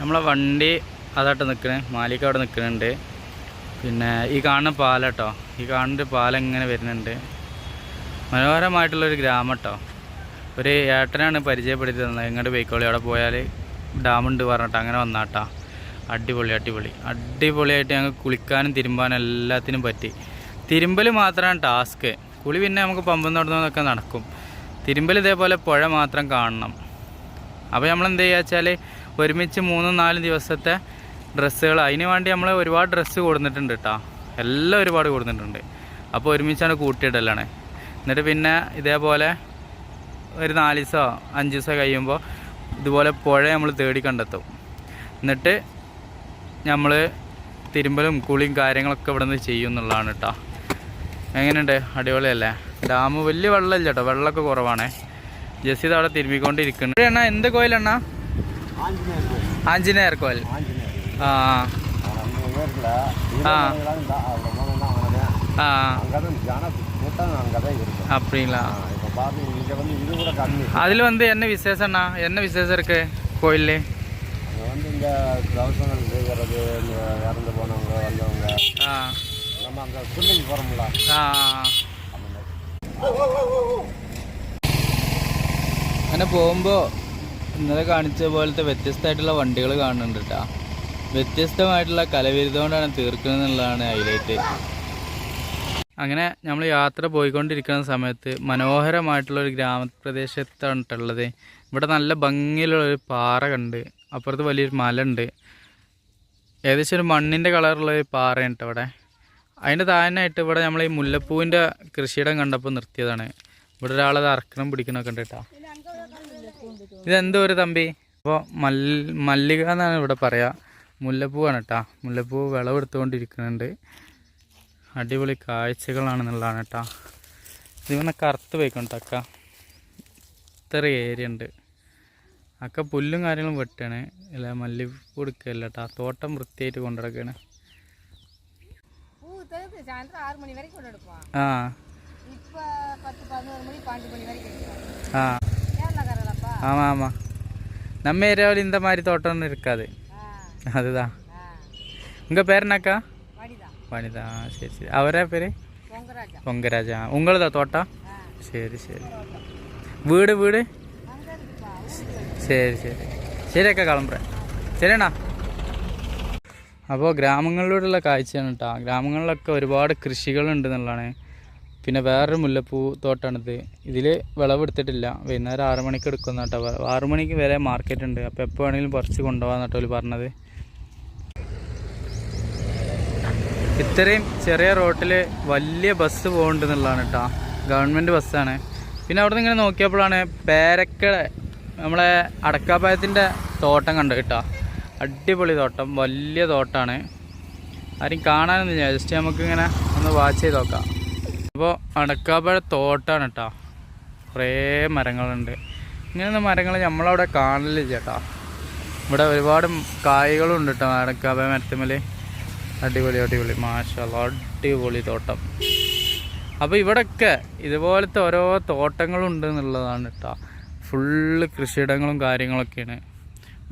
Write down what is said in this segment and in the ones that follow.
നമ്മളെ വണ്ടി അതായിട്ട് നിൽക്കണേ മാലിക്ക അവിടെ നിൽക്കുന്നുണ്ട് പിന്നെ ഈ കാണുന്ന പാലട്ടോ. ഈ കാണുന്ന പാലം ഇങ്ങനെ വരുന്നുണ്ട്. മനോഹരമായിട്ടുള്ളൊരു ഗ്രാമം കേട്ടോ ഒരു ഏട്ടനാണ് പരിചയപ്പെടുത്തി തന്നത്. എങ്ങോട്ട് പോയിക്കോളി. അവിടെ പോയാൽ ഡാമുണ്ട് പറഞ്ഞിട്ട് അങ്ങനെ വന്നാട്ടാ. അടിപൊളി അടിപൊളി. അടിപൊളിയായിട്ട് ഞങ്ങൾക്ക് കുളിക്കാനും തിരുമ്പാനും എല്ലാത്തിനും പറ്റി. തിരുമ്പൽ മാത്രമാണ് ടാസ്ക്. കുളി പിന്നെ നമുക്ക് പമ്പം നടന്നതൊക്കെ നടക്കും. തിരുമ്പൽ ഇതേപോലെ പുഴ മാത്രം കാണണം. അപ്പോൾ നമ്മൾ എന്ത് ചെയ്യുക വെച്ചാൽ ഒരുമിച്ച് മൂന്നും നാലും ദിവസത്തെ ഡ്രസ്സുകൾ. അതിന് വേണ്ടി നമ്മൾ ഒരുപാട് ഡ്രസ്സ് കൊടുത്തിട്ടുണ്ട് കേട്ടോ എല്ലാം ഒരുപാട് കൊടുത്തിട്ടുണ്ട് അപ്പോൾ ഒരുമിച്ചാണ് കൂട്ടിയിടലാണ്. എന്നിട്ട് പിന്നെ ഇതേപോലെ ഒരു നാല് ദിവസമോ അഞ്ച് ദിവസമോ കഴിയുമ്പോൾ ഇതുപോലെ പുഴ നമ്മൾ തേടി കണ്ടെത്തും. എന്നിട്ട് നമ്മൾ തിരുമ്പലും കുളിയും കാര്യങ്ങളൊക്കെ ഇവിടെ നിന്ന് ചെയ്യും എന്നുള്ളതാണ് കേട്ടോ എങ്ങനെയുണ്ട്? അടിപൊളിയല്ലേ? ഡാം വലിയ വെള്ളമില്ല കേട്ടോ വെള്ളമൊക്കെ കുറവാണേ. ജസ്റ്റ് അവിടെ തിരുമ്മിക്കൊണ്ടിരിക്കുന്നുണ്ട് എണ്ണ എന്ത് കോയിലെണ്ണ ஆஞ்சநேயர் கோயில் ആഞ്ജനേയർ കോയിൽ ஆஞ்சநேயர் ആ நம்ம ஊரில் ஆ. அங்கே ആ தான் ஜன கூட்டம் அங்கே தான் இருக்கும் அப்படிங்களா இப்போ பாருங்க இங்கே வந்து இது கூட கம்மி அதில் வந்து என்ன விசேஷம்ண்ணா என்ன விசேஷம் இருக்கு கோயில்ல அங்கே வந்து இங்கே தவசங்கள் செய்கிறது இந்த இறந்து போனவங்க வந்தவங்க ആ நம்ம அங்கே பிள்ளைங்க போகிறோம்ல ആ அந்த மாதிரி അങ്ങനെ പോകുമ്പോൾ ഇന്നലെ കാണിച്ച പോലത്തെ വ്യത്യസ്തമായിട്ടുള്ള വണ്ടികൾ കാണുന്നുണ്ട് കേട്ടോ. വ്യത്യസ്തമായിട്ടുള്ള കലവിരുദ്ധം കൊണ്ടാണ് തീർക്കുന്നത് എന്നുള്ളതാണ് ഹൈലൈറ്റ് അങ്ങനെ നമ്മൾ യാത്ര പോയിക്കൊണ്ടിരിക്കുന്ന സമയത്ത് മനോഹരമായിട്ടുള്ള ഒരു ഗ്രാമപ്രദേശത്താണ് ഇവിടെ നല്ല ഭംഗിയിലുള്ള ഒരു പാറ കണ്ട് അപ്പുറത്ത് വലിയൊരു മല ഉണ്ട് ഏകദേശം ഒരു മണ്ണിന്റെ കളറുള്ള ഒരു പാറയാണ് കേട്ടോ ഇവിടെ. അതിന്റെ താഴെയായിട്ട് ഇവിടെ നമ്മൾ ഈ മുല്ലപ്പൂവിന്റെ കൃഷിയിടം കണ്ടപ്പോൾ നിർത്തിയതാണ്. ഇവിടെ ഒരാളത് അറക്കണം പിടിക്കണമൊക്കെ ഉണ്ട് കേട്ടോ. ഇതെന്തോ ഒരു തമ്പി. അപ്പോൾ മല്ലിക എന്നാണ് ഇവിടെ പറയുക മുല്ലപ്പൂവാണ് കേട്ടാ മുല്ലപ്പൂ വിളവെടുത്തുകൊണ്ടിരിക്കുന്നുണ്ട് അടിപൊളി കാഴ്ചകളാണെന്നുള്ളതാണ് കേട്ടോ ഇതിങ്ങനെ കറുത്ത് പോയിക്കൊണ്ട് അക്ക. ഇത്ര ഏരിയ ഉണ്ട്. അക്ക പുല്ലും കാര്യങ്ങളും വെട്ടാണ്. അല്ല മല്ലിപ്പൂ എടുക്കുകയല്ല കേട്ടോ തോട്ടം വൃത്തിയായിട്ട് കൊണ്ടുനടക്കാണ്. ആ. ആ. ஆமாம் ஆமாம் நம்ம ஏரியாவில் இந்த மாதிரி தோட்டம்னு இருக்காது ஆ அதுதான் ஆ உங்கள் பேர் என்னக்கா வடிதான் வனிதா சரி சரி அவரே பேர் பொங்கராஜா பொங்கராஜா உங்களதா தோட்டம் ஆ சரி சரி വീട് വീട് அங்கே இருக்குப்பா ஊருக்கு ശരി ശരി ശരിയൊക്കെ കളമ്പുറ ശരിയണ്ണാ അപ്പോൾ ഗ്രാമങ്ങളിലൂടെയുള്ള കാഴ്ചയാണ് കേട്ടോ ഗ്രാമങ്ങളിലൊക്കെ ഒരുപാട് കൃഷികളുണ്ട് എന്നുള്ളതാണ് പിന്നെ വേറൊരു മുല്ലപ്പൂ തോട്ടാണിത്. ഇതിൽ വിളവെടുത്തിട്ടില്ല. വൈകുന്നേരം ആറു മണിക്ക് എടുക്കുന്ന കേട്ടോ ആറു മണിക്ക് വരെ മാർക്കറ്റ് ഉണ്ട്. അപ്പോൾ എപ്പോൾ വേണമെങ്കിലും പറിച്ച് കൊണ്ടുപോകാൻ കേട്ടോ പറഞ്ഞത്. ഇത്രയും ചെറിയ റോട്ടിൽ വലിയ ബസ് പോകുന്നുണ്ട് എന്നുള്ളതാണ് കേട്ടോ ഗവൺമെന്റ് ബസ്സാണ് പിന്നെ അവിടെ നിന്ന് ഇങ്ങനെ നോക്കിയപ്പോഴാണ് പേരക്ക നമ്മളെ അടക്കാപ്പായത്തിന്റെ തോട്ടം കണ്ടു കേട്ടോ അടിപൊളി തോട്ടം വലിയ തോട്ടമാണ് ആരും കാണാനൊന്നും ജസ്റ്റ് നമുക്കിങ്ങനെ ഒന്ന് വാച്ച് ചെയ്ത് നോക്കാം. അപ്പോൾ അടക്കാപ്പഴ തോട്ടമാണ് കേട്ടോ കുറേ മരങ്ങളുണ്ട്. ഇങ്ങനെയൊന്നും മരങ്ങൾ നമ്മളവിടെ കാണില്ല ചേട്ടാ. ഇവിടെ ഒരുപാട് കായ്കളും ഉണ്ട് കേട്ടോ അടക്കാപ്പഴ മരത്തുമ്മൽ അടിപൊളി അടിപൊളി. മാഷാല്ല അടിപൊളി തോട്ടം. അപ്പോൾ ഇവിടൊക്കെ ഇതുപോലത്തെ ഓരോ തോട്ടങ്ങളുണ്ട് എന്നുള്ളതാണ് കേട്ടോ ഫുള്ള് കൃഷിയിടങ്ങളും കാര്യങ്ങളൊക്കെയാണ്.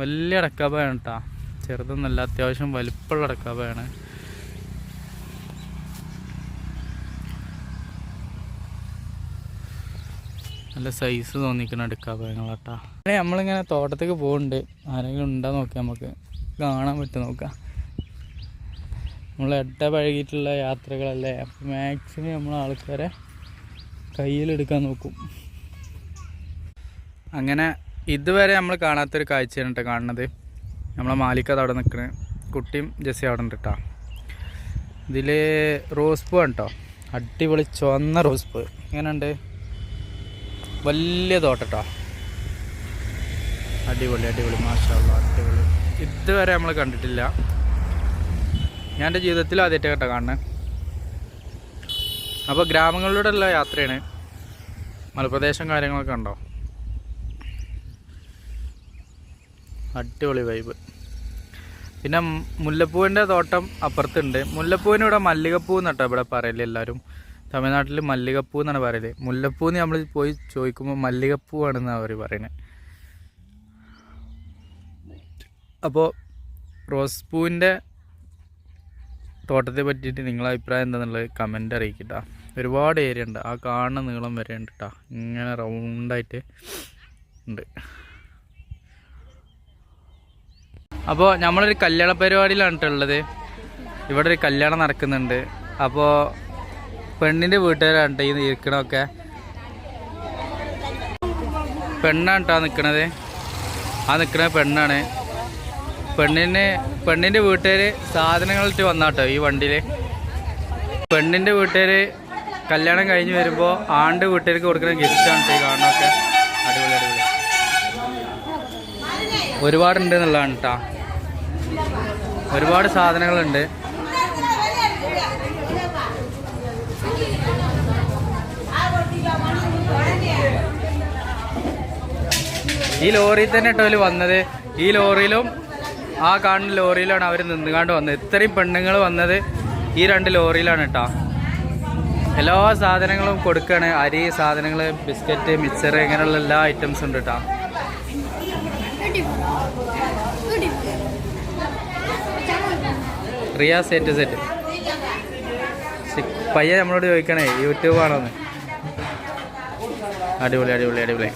വലിയ അടക്കാപ്പഴാണ് കേട്ടോ ചെറുതൊന്നല്ല അത്യാവശ്യം വലിപ്പമുള്ള അടക്കാപ്പയാണ് നല്ല സൈസ് തോന്നിക്കണം എടുക്കാൻ പഴങ്ങളാട്ടാ അല്ലെ നമ്മളിങ്ങനെ തോട്ടത്തേക്ക് പോകുന്നുണ്ട് ആരെങ്കിലും ഉണ്ടോ നോക്കാം നമുക്ക് കാണാൻ പറ്റും നോക്കാം. നമ്മൾ എട്ട പഴകിയിട്ടുള്ള യാത്രകളല്ലേ? അപ്പം മാക്സിമം നമ്മൾ ആൾക്കാരെ കയ്യിലെടുക്കാൻ നോക്കും. അങ്ങനെ ഇതുവരെ നമ്മൾ കാണാത്തൊരു കാഴ്ചയാണ് കേട്ടോ കാണുന്നത്. നമ്മളെ മാലിക്കത് അവിടെ നിൽക്കുന്നത് കുട്ടിയും ജെസ്സി അവിടെ ഉണ്ട് കേട്ടോ ഇതിൽ റോസ് പൂ കേട്ടോ അടിപൊളി ചുവന്ന റോസ് പൂ എങ്ങനെയുണ്ട്? വലിയ തോട്ടട്ടോ. അടിപൊളി അടിപൊളി മാഷാ അടിപൊളി. ഇതുവരെ നമ്മൾ കണ്ടിട്ടില്ല. ഞാൻ എന്റെ ജീവിതത്തിൽ ആദ്യമായിട്ട് കേട്ടോ കാണുന്നത് അപ്പോൾ ഗ്രാമങ്ങളിലൂടെയുള്ള യാത്രയാണ്. മലപ്രദേശം കാര്യങ്ങളൊക്കെ ഉണ്ടോ അടിപൊളി വൈബ് പിന്നെ മുല്ലപ്പൂവിന്റെ തോട്ടം അപ്പുറത്തുണ്ട്. മുല്ലപ്പൂവിന് ഇവിടെ മല്ലികപ്പൂ എന്നിട്ടോ ഇവിടെ പറയില്ല എല്ലാവരും തമിഴ്നാട്ടിൽ മല്ലികപ്പൂ എന്നാണ് പറയൽ മുല്ലപ്പൂ എന്ന് നമ്മൾ പോയി ചോദിക്കുമ്പോൾ മല്ലികപ്പൂ ആണെന്നാണ് അവർ പറയുന്നത് അപ്പോൾ റോസ് പൂവിന്റെ തോട്ടത്തെ പറ്റിയിട്ട് നിങ്ങളെ അഭിപ്രായം എന്താണെന്നുള്ളത് കമന്റ് അറിയിക്കട്ടോ. ഒരുപാട് ഏരിയ ഉണ്ട്. ആ കാണുന്ന നീളം വരെ ഉണ്ട് കേട്ടോ ഇങ്ങനെ റൗണ്ടായിട്ട് ഉണ്ട്. അപ്പോൾ നമ്മളൊരു കല്യാണ പരിപാടിയിലാണ് ഉള്ളത്. ഇവിടെ ഒരു കല്യാണം നടക്കുന്നുണ്ട്. അപ്പോൾ പെണ്ണിന്റെ വീട്ടുകാരാണ് ഈ ഇരിക്കണമൊക്കെ പെണ്ണാണ് കേട്ടോ നിൽക്കണത് ആ നിക്കണ പെണ്ണാണ്. പെണ്ണിന് പെണ്ണിന്റെ വീട്ടുകാർ സാധനങ്ങളിട്ട് വന്നാട്ടോ ഈ വണ്ടിയിൽ പെണ്ണിന്റെ വീട്ടുകാർ കല്യാണം കഴിഞ്ഞ് വരുമ്പോൾ ആണ്ട് വീട്ടുകാർക്ക് കൊടുക്കുന്ന ഗിഫ്റ്റാണ് ഈ കാണുന്നതൊക്കെ. അടിപൊളി അടിപൊളി. ഒരുപാടുണ്ട് എന്നുള്ളതാണ് കേട്ടോ ഒരുപാട് സാധനങ്ങളുണ്ട്. ഈ ലോറിയിൽ തന്നെ കേട്ടോ അവർ വന്നത്. ഈ ലോറിയിലും ആ കാണുന്ന ലോറിയിലാണ് അവർ നിന്നുകാണ്ട് വന്നത്. ഇത്രയും പെണ്ണുങ്ങൾ വന്നത് ഈ രണ്ട് ലോറിയിലാണ് കേട്ടോ എല്ലാ സാധനങ്ങളും കൊടുക്കുകയാണ് അരി സാധനങ്ങൾ ബിസ്ക്കറ്റ് മിക്സർ ഇങ്ങനെയുള്ള എല്ലാ ഐറ്റംസും ഉണ്ട് കേട്ടോ റിയ സെറ്റ് സെറ്റ് പയ്യെ നമ്മളോട് ചോദിക്കണേ യൂട്യൂബ് ആണോന്ന്? അടിപൊളി അടിപൊളി അടിപൊളി.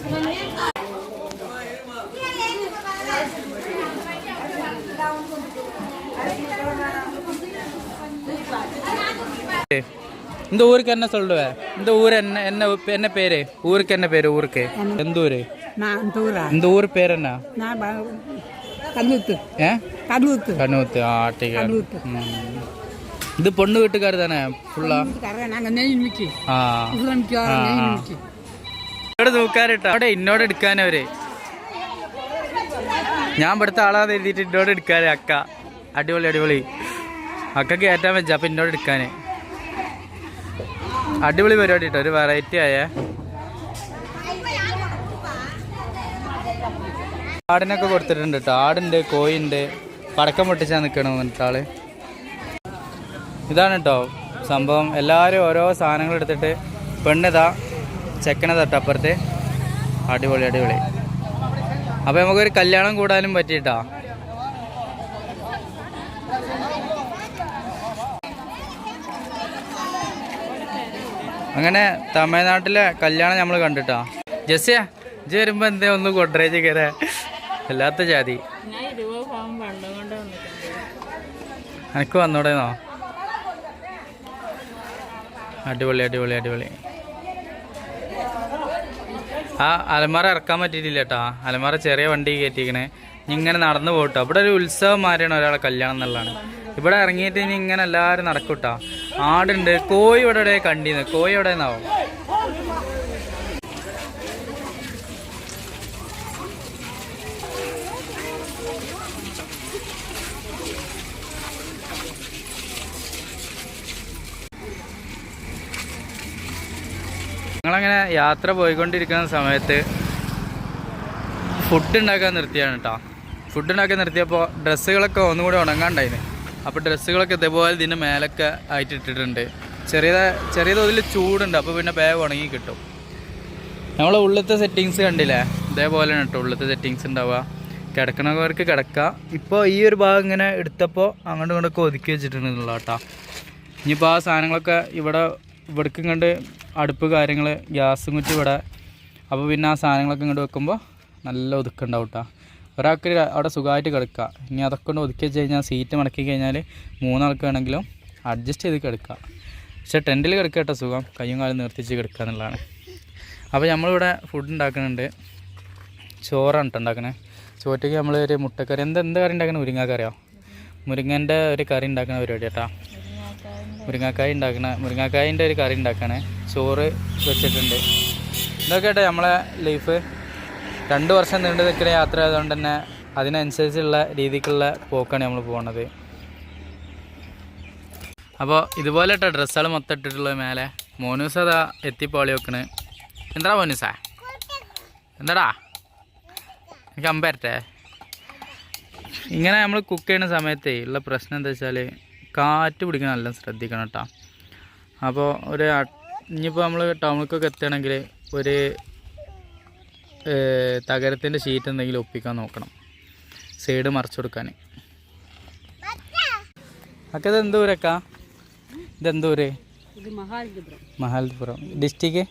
இந்த ஊருக்கு என்ன சொல்லுவேன் இந்த ஊர் என்ன என்ன என்ன பேரு ஊருக்கு என்ன பேரு ஊருக்கு எந்த ஊரு நான் தூரா இந்த ஊர் பேர் என்ன நான் கல்லூத்து ഏ கல்லூத்து കണ്ണൂത്ത് ആ ആട്ടിക കണ്ണൂത്ത്. ഇത് പൊണ്ണു വീട്ടുകാർ തന്നെ ഫുള്ളാ நாங்கள் நெய் மிக்கி ആ இஸ்லாமிக்கு ആ, நெய் ആ. மிக்கி ഇവിടെ നോക്കാറിട്ടോ അവിടെ എന്നോട് എടുക്കാനവര് ഞാൻ ഇവിടുത്തെ ആളാന്ന് എഴുതിയിട്ട് എന്നോട് എടുക്കാന് അക്ക അടിപൊളി അടിപൊളി അക്ക കയറ്റാൻ വെച്ച അപ്പൊ എന്നോട് എടുക്കാന് അടിപൊളി പരിപാടി ഒരു വെറൈറ്റി ആയ. ആടിനൊക്കെ കൊടുത്തിട്ടുണ്ട് കേട്ടോ ആടുണ്ട് കോഴിയുണ്ട് പടക്കം പൊട്ടിച്ചാൽ നിൽക്കണം എന്നിട്ട് ആൾ. ഇതാണ് കേട്ടോ സംഭവം. എല്ലാവരും ഓരോ സാധനങ്ങൾ എടുത്തിട്ട് പെണ്ണിതാ ചെക്കനെ അപ്പുറത്തെ. അടിപൊളി അടിപൊളി. അപ്പോൾ നമുക്കൊരു കല്യാണം കൂടാനും പറ്റിയിട്ടാ. അങ്ങനെ തമിഴ്നാട്ടിലെ കല്യാണം നമ്മൾ കണ്ടിട്ടാ. ജസ്യ ജി വരുമ്പോൾ എന്തേ ഒന്ന് കൊട്ടറേജ് കയറേ അല്ലാത്ത ജാതി. എനിക്ക് വന്നോടേന്നോ? അടിപൊളി അടിപൊളി അടിപൊളി. ആ അലമാര ഇറക്കാൻ പറ്റിയിട്ടില്ല കേട്ടോ അലമാര ചെറിയ വണ്ടി കയറ്റിക്കണേ ഇങ്ങനെ നടന്നു പോട്ടോ അവിടെ ഒരു ഉത്സവം മാറിയാണ് ഒരാളെ കല്യാണം എന്നുള്ളതാണ്. ഇവിടെ ഇറങ്ങിയിട്ട് ഇനി ഇങ്ങനെ എല്ലാവരും നടക്കൂട്ടാ. ആടുണ്ട്. കോഴി ഇവിടെ കണ്ടീന്ന്. കോഴി എവിടെ നിന്നാവും? ഞങ്ങളങ്ങനെ യാത്ര പോയിക്കൊണ്ടിരിക്കുന്ന സമയത്ത് ഫുഡ് ഉണ്ടാക്കാൻ നിർത്തിയാണ് കേട്ടോ ഫുഡ് ഉണ്ടാക്കാൻ നിർത്തിയപ്പോൾ ഡ്രസ്സുകളൊക്കെ ഒന്നുകൂടി ഉണങ്ങാണ്ടായിരുന്നു അപ്പോൾ ഡ്രസ്സുകളൊക്കെ ഇതേപോലെ ഇതിന്റെ മേലൊക്കെ ആയിട്ട് ഇട്ടിട്ടുണ്ട്. ചെറിയ ചെറിയ തോതിൽ ചൂടുണ്ട് അപ്പോൾ പിന്നെ ബാഗ് ഉണങ്ങി കിട്ടും. നമ്മളെ ഉള്ളത്തെ സെറ്റിങ്സ് കണ്ടില്ലേ? ഇതേപോലെയാണ് കേട്ടോ ഉള്ളത്തെ സെറ്റിങ്സ് ഉണ്ടാവുക. കിടക്കണവർക്ക് കിടക്കാം. ഇപ്പോൾ ഈ ഒരു ഭാഗം ഇങ്ങനെ എടുത്തപ്പോൾ അങ്ങോട്ടും ഇങ്ങോട്ടൊക്കെ ഒതുക്കി വെച്ചിട്ടുണ്ടെന്നുള്ള കേട്ടോ. ഇനിയിപ്പോൾ ആ സാധനങ്ങളൊക്കെ ഇവിടെ ഇവിടേക്കും കണ്ട് അടുപ്പ് കാര്യങ്ങൾ ഗ്യാസും കുറ്റി ഇവിടെ. അപ്പോൾ പിന്നെ ആ സാധനങ്ങളൊക്കെ ഇങ്ങോട്ട് വെക്കുമ്പോൾ നല്ല ഒതുക്കുണ്ടാവും കേട്ടോ. ഒരാൾക്ക് അവിടെ സുഖമായിട്ട് കിടക്കുക. ഇനി അതൊക്കെ കൊണ്ട് ഒതുക്കി വെച്ച് കഴിഞ്ഞാൽ സീറ്റ് മടക്കി കഴിഞ്ഞാൽ മൂന്നാൾക്ക് വേണമെങ്കിലും അഡ്ജസ്റ്റ് ചെയ്ത് കിടക്കുക. പക്ഷേ ടെന്റിൽ കിടക്കുക കേട്ടോ സുഖം. കയ്യും കാലും നിർത്തിച്ച് കിടക്കുക എന്നുള്ളതാണ്. അപ്പോൾ നമ്മളിവിടെ ഫുഡ് ഉണ്ടാക്കുന്നുണ്ട്. ചോറാണ് കേട്ടോ ഉണ്ടാക്കണേ. ചോറ്റയ്ക്ക് നമ്മൾ ഒരു മുട്ടക്കറി. എന്ത് എന്ത് കറി ഉണ്ടാക്കണ? മുരിങ്ങാക്കറിയോ മുരിങ്ങന്റെ ഒരു കറി ഉണ്ടാക്കുന്ന പരിപാടി കേട്ടോ. മുരിങ്ങാക്കായ ഉണ്ടാക്കണ മുരിങ്ങാക്കായന്റെ ഒരു കറി ഉണ്ടാക്കണേ. ചോറ് വെച്ചിട്ടുണ്ട്. ഇതൊക്കെ കേട്ടോ നമ്മളെ ലൈഫ് രണ്ട് വർഷം നീണ്ടു നിൽക്കുന്ന യാത്ര ആയതുകൊണ്ട് തന്നെ അതിനനുസരിച്ചുള്ള രീതിക്കുള്ള പോക്കാണ് നമ്മൾ പോകുന്നത് അപ്പോൾ ഇതുപോലെ കേട്ടോ ഡ്രസ്സുകൾ മൊത്തം ഇട്ടിട്ടുള്ളത് മേലെ മോനൂസ് അതാ എത്തിപ്പോളി വെക്കണ്. എന്താടാ മോനൂസാ? എന്താടാ? എനിക്ക് അമ്പരട്ടെ ഇങ്ങനെ നമ്മൾ കുക്ക് ചെയ്യുന്ന സമയത്തേ ഉള്ള പ്രശ്നം എന്താ വെച്ചാൽ കാറ്റ് പിടിക്കണം നല്ല ശ്രദ്ധിക്കണം കേട്ടോ. അപ്പോൾ ഒരു ഇനിയിപ്പോൾ നമ്മൾ ടൗണിലേക്കൊക്കെ എത്തുകയാണെങ്കിൽ ഒരു തകരത്തിന്റെ ഷീറ്റ് എന്തെങ്കിലും ഒപ്പിക്കാൻ നോക്കണം. സൈഡ് മറിച്ചു കൊടുക്കാൻ അക്ക? ഇത് എന്തൂരക്ക ഇതെന്തൂര് മഹാൽപുരം ഡിസ്ട്രിക്ട്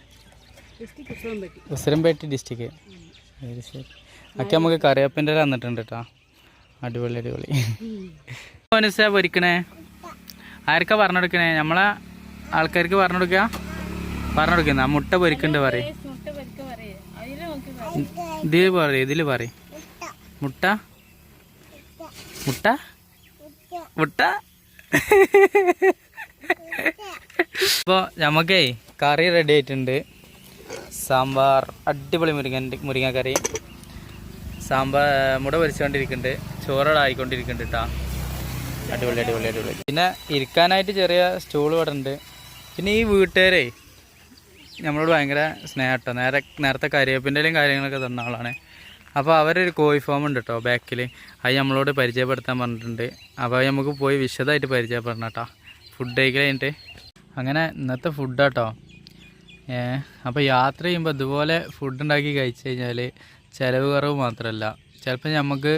ഉസരംപേട്ടി ഡിസ്ട്രിക്ട് ശരി ശരി. അക്ക നമുക്ക് കറിവേപ്പിന്റെ തന്നിട്ടുണ്ട് കേട്ടോ അടിപൊളി അടിപൊളി. മനസ്സാ പൊരിക്കണേ? ആർക്കാ പറഞ്ഞു കൊടുക്കണേ നമ്മളെ ആൾക്കാർക്ക് പറഞ്ഞു കൊടുക്കുക പറഞ്ഞു കൊടുക്കുന്ന മുട്ട പൊരിക്കണ്ട് പറയും മുട്ട പരിക്ക പറയേ അതിൽ നോക്കി ഇതിൽ പറയും ഇതിൽ പറയും. മുട്ട. മുട്ട? മുട്ട? അപ്പോൾ നമുക്കേ കറി റെഡി ആയിട്ടുണ്ട്. സാമ്പാർ അടിപൊളി മുരിങ്ങ മുരിങ്ങക്കറി. സാമ്പാർ മുട പൊരിച്ചുകൊണ്ടിരിക്കുന്നുണ്ട് ചോറടായിക്കൊണ്ടിരിക്കുന്നുണ്ട് കേട്ടോ അടിപൊളി അടിപൊളി അടിപൊളി. പിന്നെ ഇരിക്കാനായിട്ട് ചെറിയ സ്റ്റൂൾ ഇവിടെ ഉണ്ട് പിന്നെ ഈ വീട്ടുകാരേ നമ്മളോട് ഭയങ്കര സ്നേഹട്ടോ. നേരെ നേരത്തെ കരിയപ്പിന്റെയും കാര്യങ്ങളൊക്കെ തന്ന ആളാണ്. അപ്പോൾ അവരൊരു കോഴി ഫാം ഉണ്ട് കേട്ടോ ബാക്കിൽ അത് നമ്മളോട് പരിചയപ്പെടുത്താൻ പറഞ്ഞിട്ടുണ്ട്. അപ്പോൾ നമുക്ക് പോയി വിശദമായിട്ട് പരിചയപ്പെടണം കേട്ടോ ഫുഡ് കഴിക്കൽ അങ്ങനെ ഇന്നത്തെ ഫുഡാട്ടോ അപ്പോൾ യാത്ര ചെയ്യുമ്പോൾ ഇതുപോലെ ഫുഡ് ഉണ്ടാക്കി കഴിച്ചു കഴിഞ്ഞാൽ ചിലവ് കുറവ് മാത്രമല്ല ചിലപ്പോൾ നമുക്ക്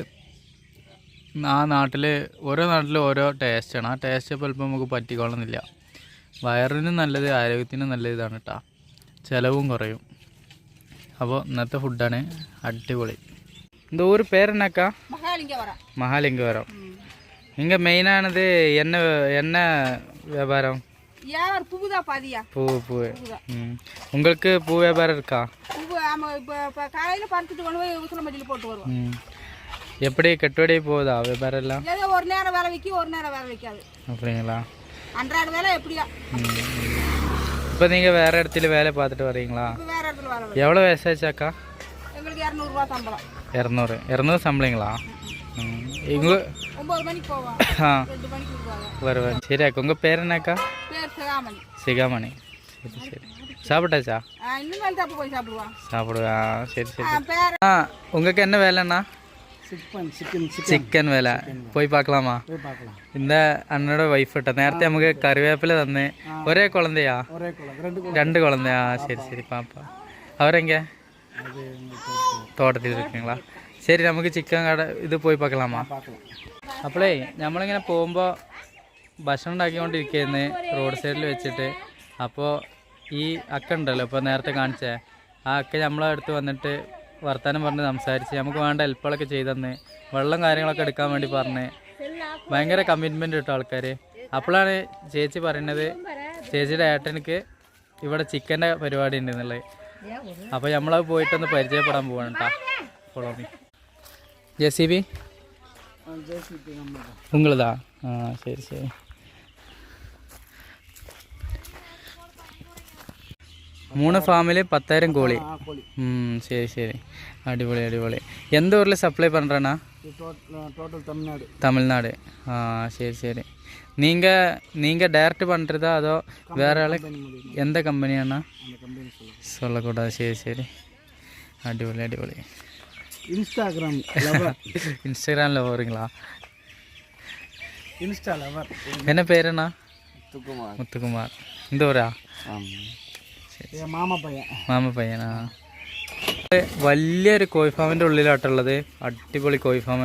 ആ നാട്ടിൽ ഓരോ നാട്ടിലും ഓരോ ടേസ്റ്റാണ് ആ ടേസ്റ്റ് ചിലപ്പോൾ നമുക്ക് പറ്റിക്കൊള്ളണമെന്നില്ല വയറിനും നല്ലത് ആരോഗ്യത്തിനും നല്ല ഇതാണ് കേട്ടോ ചിലവും കുറയും അപ്പോൾ ഇന്നത്തെ ഫുഡാണ് അടിപൊളി இந்த ஊர் பேர் என்னக்கா மகாலிங்க வர மகாலிங்கவரம் இங்கே மெயினானது என்ன என்ன வியாபாரம் யார் பூதா பாதியா பூ பூ ம் உங்களுக்கு பூ வியாபாரம் இருக்கா பூ ஆமா இப்போ இப்போ காலையில் பறிச்சுட்டு கொண்டு போய் உசிலம்பட்டியில் போட்டு வருவோம் ம் எப்படி கட்டுப்படி போகுதா வியாபாரம் எல்லாம் ஏதோ ஒரு நேரம் வேலை விற்கி ஒரு நேரம் வேலை விற்காது அப்படிங்களா அன்றாட வேலை எப்படியா இப்போ நீங்கள் வேறு இடத்துல வேலை பார்த்துட்டு வரீங்களா? எவ்வளோ வயசாச்சாக்கா இரநூறு இரநூறு. சம்பளங்களா? இங்கே ஆ. வருவேன் சரி அக்கா உங்கள் பேர் என்னக்கா? சிகாமணி. சரி சரி. சாப்பிட்டாச்சா? சாப்பிடுவா. சரி சரி. ஆ உங்களுக்கு என்ன வேலைண்ணா ചിക്കൻ ചിക്കൻ ചിക്കൻ വില പോയി പാക്കലാമാ പോയി പാക്കണം இந்த அண்ணனோட ஒய்ஃப் இட்ட நேரத்தை நமக்கு கருவேப்பிலை தந்து ஒரே குழந்தையா ഒരേ കുളം രണ്ട് ரெண்டு குழந்தையா சரி சரி பாப்பா அவர் எங்க தோட்டத்தில் இருக்கீங்களா சரி നമുക്ക് ചിക്കൻ കട ഇത് പോയി പാക്കലാമാ പാക്കണം അപ്പോളേ നമ്മളിങ്ങനെ പോകുമ്പോൾ ഭക്ഷണം ഉണ്ടാക്കിക്കൊണ്ടിരിക്കുന്നത് റോഡ് സൈഡിൽ വെച്ചിട്ട് അപ്പോൾ ഈ അക്ക ഉണ്ടല്ലോ ഇപ്പോൾ നേരത്തെ കാണിച്ചേ ആ അക്ക നമ്മളെ അടുത്ത് വന്നിട്ട് വർത്തമാനം പറഞ്ഞ് സംസാരിച്ച് നമുക്ക് വേണ്ട ഹെൽപ്പുകളൊക്കെ ചെയ്തന്ന് വെള്ളം കാര്യങ്ങളൊക്കെ എടുക്കാൻ വേണ്ടി പറഞ്ഞ്. ഭയങ്കര കമ്മിറ്റ്മെന്റ് കിട്ടും ആൾക്കാർ അപ്പോഴാണ് ചേച്ചി പറയുന്നത് ചേച്ചിയുടെ ഏട്ടനിക്ക് ഇവിടെ ചിക്കന്റെ പരിപാടി ഉണ്ട് എന്നുള്ളത് അപ്പോൾ നമ്മളത് പോയിട്ടൊന്ന് പരിചയപ്പെടാൻ പോകണം കേട്ടോ ജെ സി ബി? ഉള്ളതാ ആ ശരി ശരി. മൂന്ന് ഫാമിൽ പത്തായിരം കോഴി ആ കോഴി ഉം, ശരി ശരി അടിപൊളി അടിപൊളി എന്ത് ഊരിൽ സപ്ലൈ பண்ணுறேண்ணா இது டோட்டல் தமிழ்நாடு தமிழ்நாடு ஆ சரி சரி நீங்கள் நீங்கள் டைரக்ட் பண்ணுறதா அதோ வேற ஆள் எந்த கம்பெனியாண்ணா அந்த கம்பெனி சொல்லுங்கள் சொல்லக்கூடாது சரி சரி அடிபொளி அடிபொளி இன்ஸ்டாகிராம் லவர் இன்ஸ்டாகிராமில் போகிறீங்களா இன்ஸ்டா லவர் என்ன பேருண்ணா முத்துக்குமார் முத்துக்குமார் இந்த ஊரா മാമ പയ്യൻ. മാമ വലിയൊരു കോഴി ഫാമിന്റെ ഉള്ളിലാട്ടുള്ളത് അടിപൊളി കോഴി ഫാം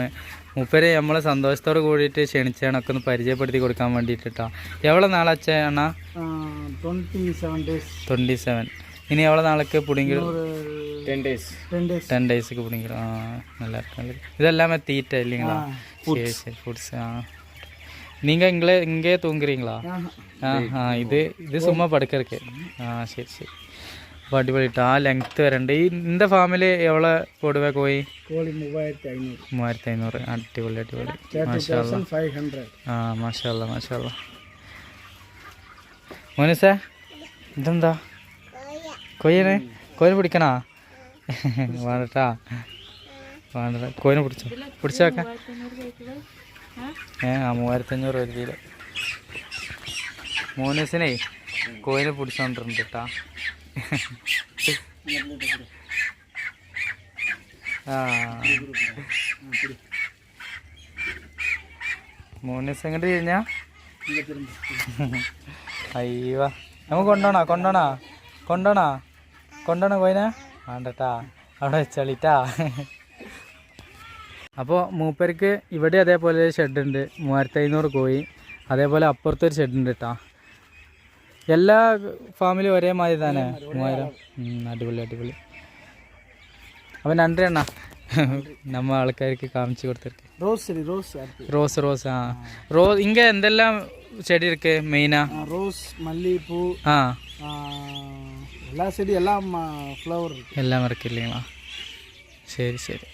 മൂപ്പര് നമ്മളെ സന്തോഷത്തോട് കൂടിയിട്ട് ക്ഷണിച്ചാണൊക്കെ ഒന്ന് പരിചയപ്പെടുത്തി കൊടുക്കാൻ വേണ്ടിയിട്ടാ. എവളെ നാളെ അച്ഛനാ ട്വന്റി സെവൻ ഇനി എവളെ നാളേക്ക് പുടിങ്കിടും? ടെൻ ഡേയ്സ് ടെൻ പുടിങ്കിടും. ആ നല്ല ഇതെല്ലാം തീറ്റ ഇല്ലെങ്കിലാ ശരി ശരി ഫുഡ്സ് ആ. எல்லாமே தீட்டை இல்லைங்களா சரி சரி ஃபுட்ஸ் ஆ நீங்கள் இங்கே இங்கே தூங்குறீங்களா ആ ആ ഇത് ഇത് സുമ്മാ പടുക്കർക്ക് ആ ശരി ശരി അപ്പോൾ അടിപൊളിയിട്ട് ആ ലെങ്ത്ത് വരണ്ട് ഈ இந்த ഫാമിൽ എവ്വളോ പൊടുവേ കോഴി கோழி மூவாயிரத்தி ஐநூறு മൂവായിരത്തി അഞ്ഞൂറ് അടിപൊളി അടിപൊളി தேர்ட்டி മാഷാല്ല தௌசண்ட் ஃபைவ் ஹண்ட்ரட் ആ മാഷാല്ല മാഷാല്ല മോനിസേ ഇതെന്താ കൊയ്യനെ കോയിനെ പിടിക്കണാ വേണ്ടട്ടാ വേണ്ട കോയിനെ പിടിച്ചോ പിടിച്ചു വെക്കാം ഏ ആ മൂവായിരത്തഞ്ഞൂറ് ഒരു കിലോ. മോനസിനെ കോയിനെ പിടിച്ചോണ്ടിട്ടുണ്ട് കേട്ടാ ആ. മോനസ് എങ്ങോട്ട് കഴിഞ്ഞാ അയ്യോ. നമുക്ക് കൊണ്ടോണാ കൊണ്ടോണാ കൊണ്ടോണാ? കൊണ്ടോണോ കോയിനെ? വേണ്ടട്ടാ അവിടെ വെച്ചളിട്ടാ അപ്പോൾ മൂപ്പർക്ക് ഇവിടെ അതേപോലെ ഒരു ഷെഡുണ്ട് മൂവായിരത്തി അഞ്ഞൂറ് കോഴി. അതേപോലെ അപ്പുറത്തൊരു ഷെഡുണ്ട് കേട്ടോ എല്ലാ ഫാമിലും ഒരേ മാതിരി തന്നെ. മൂവായിരം. അടിപൊളി അടിപൊളി. അപ്പം രണ്ട് എണ്ണ നമ്മ ആൾക്കാർക്ക് കാണിച്ചു കൊടുത്തിരിക്ക്. റോസ് റോസ് റോസ് റോസ് ആ. റോസ് ഇങ്ങ എന്തെല്ലാം ചെടി ഇരിക്കെ മെയിനാ റോസ് മല്ലിപ്പൂ ആ. എല്ലാ ചെടി എല്ലാം ഫ്ലവർ എല്ലാം ഇറക്കില്ലേങ്ങളാ ശരി ശരി.